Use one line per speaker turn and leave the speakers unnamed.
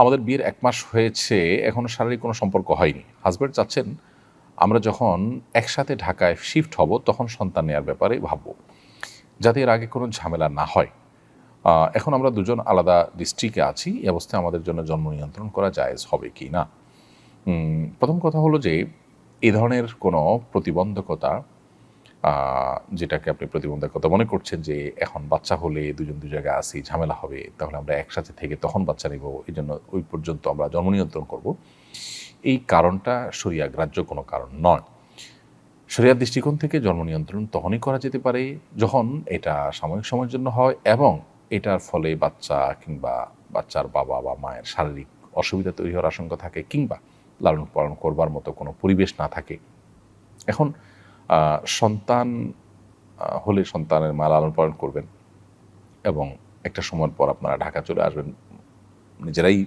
আমাদের বিয়ের এক মাস হয়েছে এখনও শারীরিক কোনো সম্পর্ক হয়নি। হাজব্যান্ড চাচ্ছেন, আমরা যখন একসাথে ঢাকায় শিফট হব, তখন সন্তান নেওয়ার ব্যাপারে ভাববো। যাতে এর আগে কোনো ঝামেলা না হয়। এখন আমরা দুজন আলাদা ডিস্ট্রিক্টে আছি, এই অবস্থায় আমাদের জন্য জন্ম নিয়ন্ত্রণ করা জায়েজ হবে কি না? প্রথম কথা হলো যে, এ ধরনের কোনো প্রতিবন্ধকতা যেটাকে আপনি প্রতিবন্ধকতা মনে করছেন যে এখন বাচ্চা হলে দুজন দু জায়গায় আসি ঝামেলা হবে, তাহলে আমরা একসাথে থেকে তখন বাচ্চা নেব, এই জন্য ওই পর্যন্ত আমরা জন্ম নিয়ন্ত্রণ করব। এই কারণটা সরিয়া গ্রাহ্য কোনো কারণ নয়। শরিয়ার দৃষ্টিকোণ থেকে জন্ম নিয়ন্ত্রণ তখনই করা যেতে পারে যখন এটা সাময়িক সময়ের জন্য হয় এবং এটার ফলে বাচ্চা কিংবা বাচ্চার বাবা বা মায়ের শারীরিক অসুবিধা তৈরি হওয়ার আশঙ্কা থাকে কিংবা লালন পালন করবার মতো কোনো পরিবেশ না থাকে। এখন সন্তান হলে সন্তানের মা লালন পালন করবেন এবং একটা সময় পর আপনারা ঢাকা চলে আসবেন। নিজেরাই